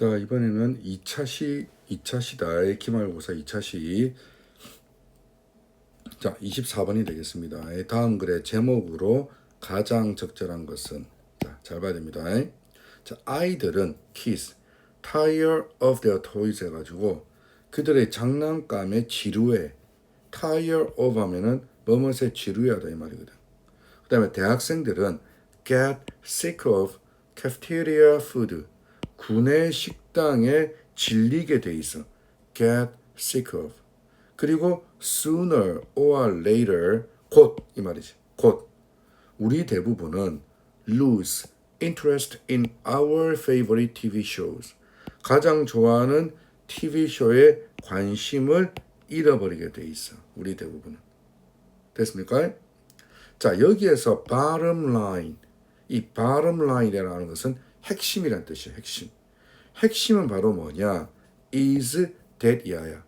자, 이번에는 2차 시 2차 시다의 기말고사 2차 시 자, 24번이 되겠습니다. 예, 다음 글의 제목으로 가장 적절한 것은 자, 잘 봐야 됩니다. 자, 아이들은 kids tire of their toys 해 가지고 그들의 장난감에 지루해 tire of 하면은 뭐뭇에 지루하다 이 말이거든. 그 다음에 대학생들은 get sick of cafeteria food 군의 식당에 질리게 돼 있어. get sick of. 그리고 sooner or later 곧 이 말이지. 곧 우리 대부분은 lose interest in our favorite TV shows. 가장 좋아하는 TV 쇼에 관심을 잃어버리게 돼 있어. 우리 대부분은. 됐습니까? 자, 여기에서 bottom line. 이 bottom line이라는 것은 핵심이란 뜻이에요. 핵심. 핵심은 바로 뭐냐? is that 이하야.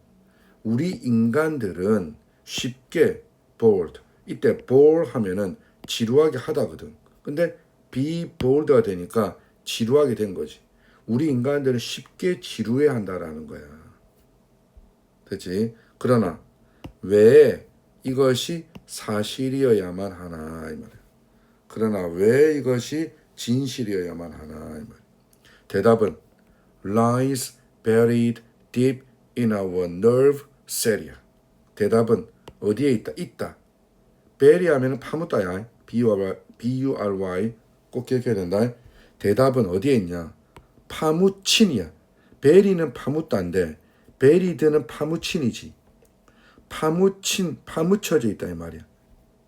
우리 인간들은 쉽게 bored. 이때 bore 하면은 지루하게 하다거든. 근데 be bored가 되니까 지루하게 된 거지. 우리 인간들은 쉽게 지루해 한다라는 거야. 됐지? 그러나 왜 이것이 사실이어야만 하나 이 말이야. 그러나 왜 이것이 진실이어야만 하나. 대답은 lies buried deep in our nerve cilia. 대답은 어디에 있다? 있다. bury 하면은 파묻다야. B-U-R-Y, 꼭 기억해야 된다. 대답은 어디에 있냐? 파묻힌이야. 베리는 파묻다인데 베리드는 파묻힌이지. 파묻힌, 파묻혀져 있다 이 말이야.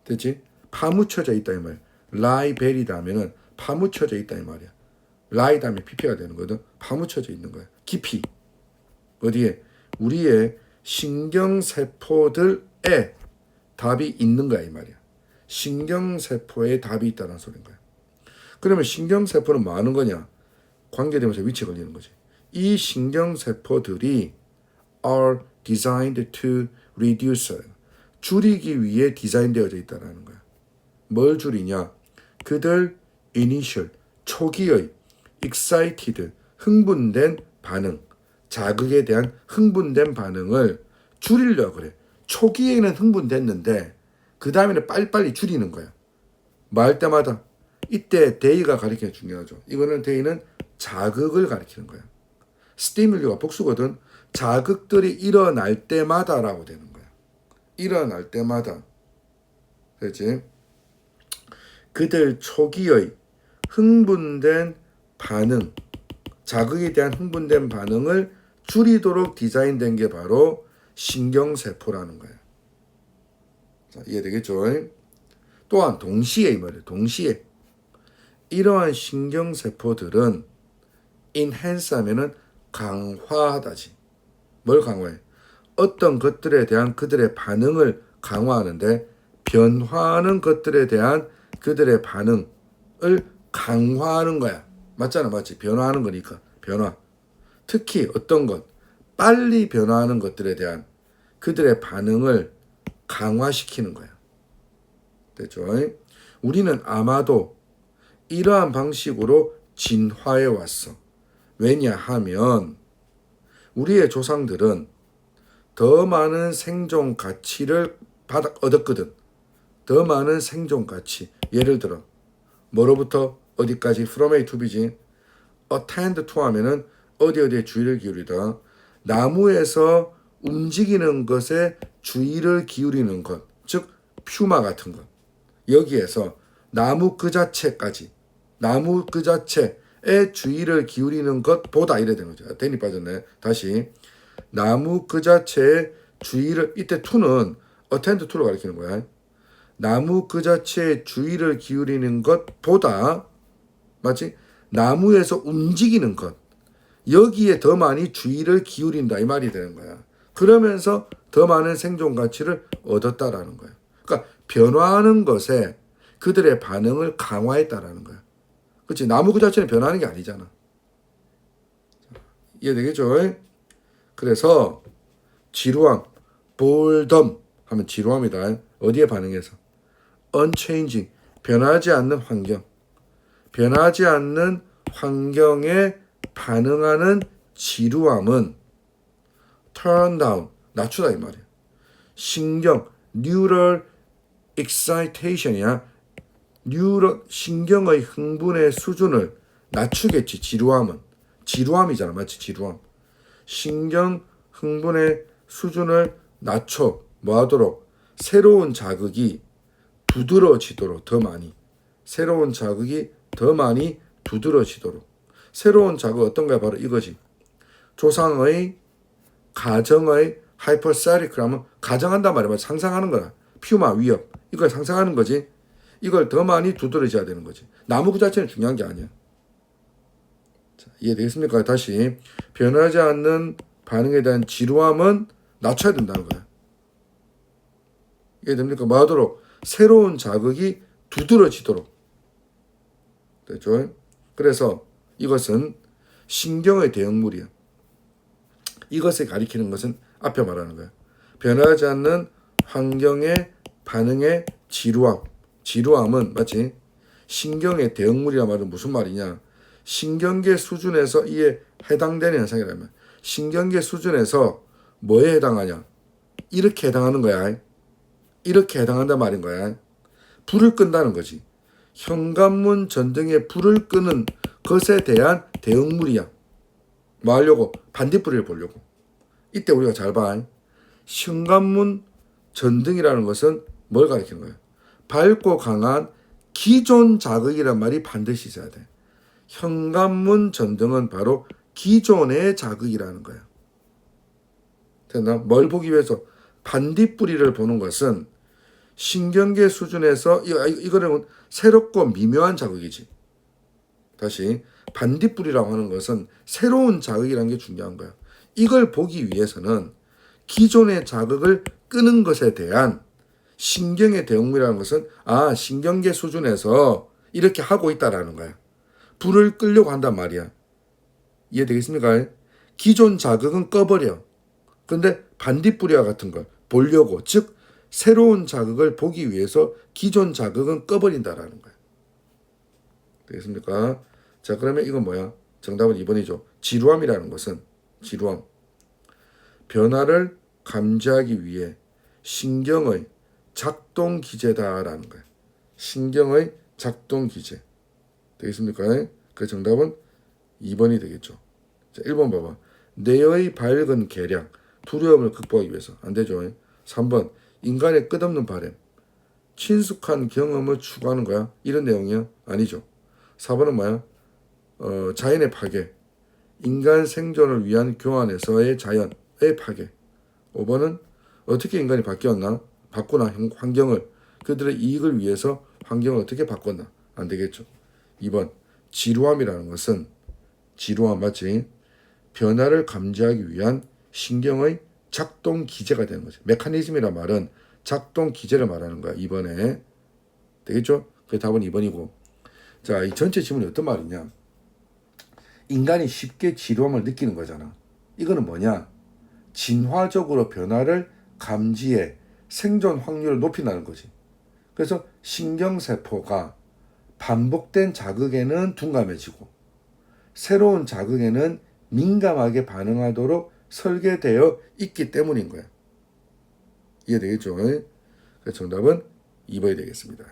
됐지? 파묻혀져 있다 이 말이야. lie buried 하면은 파묻혀져 있다 이 말이야. 다음에 pp가 되는 거든. 파묻혀져 있는 거야. 깊이. 어디에? 우리의 신경세포들에 답이 있는 거야 이 말이야. 신경세포에 답이 있다는 소린 거야. 그러면 신경세포는 뭐 하는 거냐? 관계되면서 위치에 걸리는 거지. 이 신경세포들이 are designed to reduce 줄이기 위해 디자인되어져 있다는 거야. 뭘 줄이냐? 그들 initial 초기의 excited 흥분된 반응 자극에 대한 흥분된 반응을 줄이려고 그래. 초기에는 흥분됐는데 그 다음에는 빨리빨리 줄이는 거야. 말 때마다 이때 데이가 가리키는 게 중요하죠. 이거는 데이는 자극을 가리키는 거야. 스티뮬리가 복수거든. 자극들이 일어날 때마다라고 되는 거야. 일어날 때마다. 그렇지? 그들 초기의 흥분된 반응, 자극에 대한 흥분된 반응을 줄이도록 디자인된 게 바로 신경세포라는 거야. 자, 이해되겠죠? 또한 동시에 이 말이에요. 동시에 이러한 신경세포들은 enhance 하면은 강화하다지. 뭘 강화해? 어떤 것들에 대한 그들의 반응을 강화하는데 변화하는 것들에 대한 그들의 반응을 강화하는 거야. 맞잖아, 맞지? 변화하는 거니까. 변화. 특히 어떤 것, 빨리 변화하는 것들에 대한 그들의 반응을 강화시키는 거야. 됐죠? 우리는 아마도 이러한 방식으로 진화해 왔어. 왜냐하면 우리의 조상들은 더 많은 생존 가치를 받아 얻었거든. 더 많은 생존 가치. 예를 들어 뭐로부터 어디까지 from A to B지. attend to 하면은 어디 어디에 주의를 기울이다. 나무에서 움직이는 것에 주의를 기울이는 것. 즉 퓨마 같은 것. 여기에서 나무 그 자체까지 나무 그 자체에 주의를 기울이는 것보다 이래 되는 거죠. 대니 빠졌네. 다시 나무 그 자체에 주의를 이때 투는 attend to를 가리키는 거야. 나무 그 자체에 주의를 기울이는 것보다 맞지? 나무에서 움직이는 것 여기에 더 많이 주의를 기울인다 이 말이 되는 거야. 그러면서 더 많은 생존 가치를 얻었다라는 거야. 그러니까 변화하는 것에 그들의 반응을 강화했다라는 거야. 그렇지? 나무 그 자체는 변하는 게 아니잖아. 이해되겠죠? 그래서 지루함, 볼덤 하면 지루함이다. 어디에 반응해서? unchanging, 변하지 않는 환경. 변하지 않는 환경에 반응하는 지루함은 turn down 낮추다 이 말이야. 신경 neural excitation이야. 뉴럴 신경의 흥분의 수준을 낮추겠지. 지루함은 지루함이잖아, 맞지? 지루함. 신경 흥분의 수준을 낮춰 뭐하도록 새로운 자극이 두드러지도록 더 많이 새로운 자극이 더 많이 두드러지도록 새로운 자극 어떤가 바로 이거지. 조상의 가정의 하이퍼사리 그러면 가정한단 말이야. 상상하는 거야. 퓨마 위협 이걸 상상하는 거지. 이걸 더 많이 두드러져야 되는 거지. 나무 그 자체는 중요한 게 아니야. 자, 이해되겠습니까? 다시 변하지 않는 반응에 대한 지루함은 낮춰야 된다는 거야. 이해됩니까? 뭐하도록 새로운 자극이 두드러지도록 됐죠? 그래서 이것은 신경의 대응물이야. 이것을 가리키는 것은 앞에 말하는 거야. 변하지 않는 환경의 반응의 지루함. 지루함은 마치 신경의 대응물이란 말은 무슨 말이냐? 신경계 수준에서 이에 해당되는 현상이라면 신경계 수준에서 뭐에 해당하냐? 이렇게 해당하는 거야. 이렇게 해당한단 말인 거야. 불을 끈다는 거지. 현관문 전등에 불을 끄는 것에 대한 대응물이야. 뭐 하려고? 반딧불이를 보려고. 이때 우리가 잘 봐. 현관문 전등이라는 것은 뭘 가리키는 거야? 밝고 강한 기존 자극이란 말이 반드시 있어야 돼. 현관문 전등은 바로 기존의 자극이라는 거야. 뭘 보기 위해서 반딧불이를 보는 것은 신경계 수준에서 이거 이거는 새롭고 미묘한 자극이지. 다시 반딧불이라고 하는 것은 새로운 자극이라는 게 중요한 거야. 이걸 보기 위해서는 기존의 자극을 끄는 것에 대한 신경의 대응물이라는 것은 아 신경계 수준에서 이렇게 하고 있다라는 거야. 불을 끄려고 한단 말이야. 이해되겠습니까? 기존 자극은 꺼버려. 근데 반딧불이와 같은 걸 보려고 즉 새로운 자극을 보기 위해서 기존 자극은 꺼버린다라는 거야. 되겠습니까? 자 그러면 이건 뭐야? 정답은 2번이죠. 지루함이라는 것은 지루함. 변화를 감지하기 위해 신경의 작동 기제다라는 거야. 신경의 작동 기제. 되겠습니까? 그 정답은 2번이 되겠죠. 자, 1번 봐봐. 뇌의 밝은 계량, 두려움을 극복하기 위해서. 안 되죠. 3번. 인간의 끝없는 바램. 친숙한 경험을 추구하는 거야. 이런 내용이야? 아니죠. 4번은 뭐야? 어, 자연의 파괴. 인간 생존을 위한 교환에서의 자연의 파괴. 5번은 어떻게 인간이 바뀌었나? 바꾸나 환경을 그들의 이익을 위해서 환경을 어떻게 바꿨나? 안 되겠죠. 2번 지루함이라는 것은 지루함 맞지? 변화를 감지하기 위한 신경의 작동 기제가 되는 거죠. 메커니즘이란 말은 작동 기제를 말하는 거야. 2번에 되겠죠? 그 답은 2번이고. 자, 이 전체 지문이 어떤 말이냐? 인간이 쉽게 지루함을 느끼는 거잖아. 이거는 뭐냐? 진화적으로 변화를 감지해 생존 확률을 높인다는 거지. 그래서 신경세포가 반복된 자극에는 둔감해지고 새로운 자극에는 민감하게 반응하도록 설계되어 있기 때문인 거야. 이해되겠죠? 정답은 2번이 되겠습니다.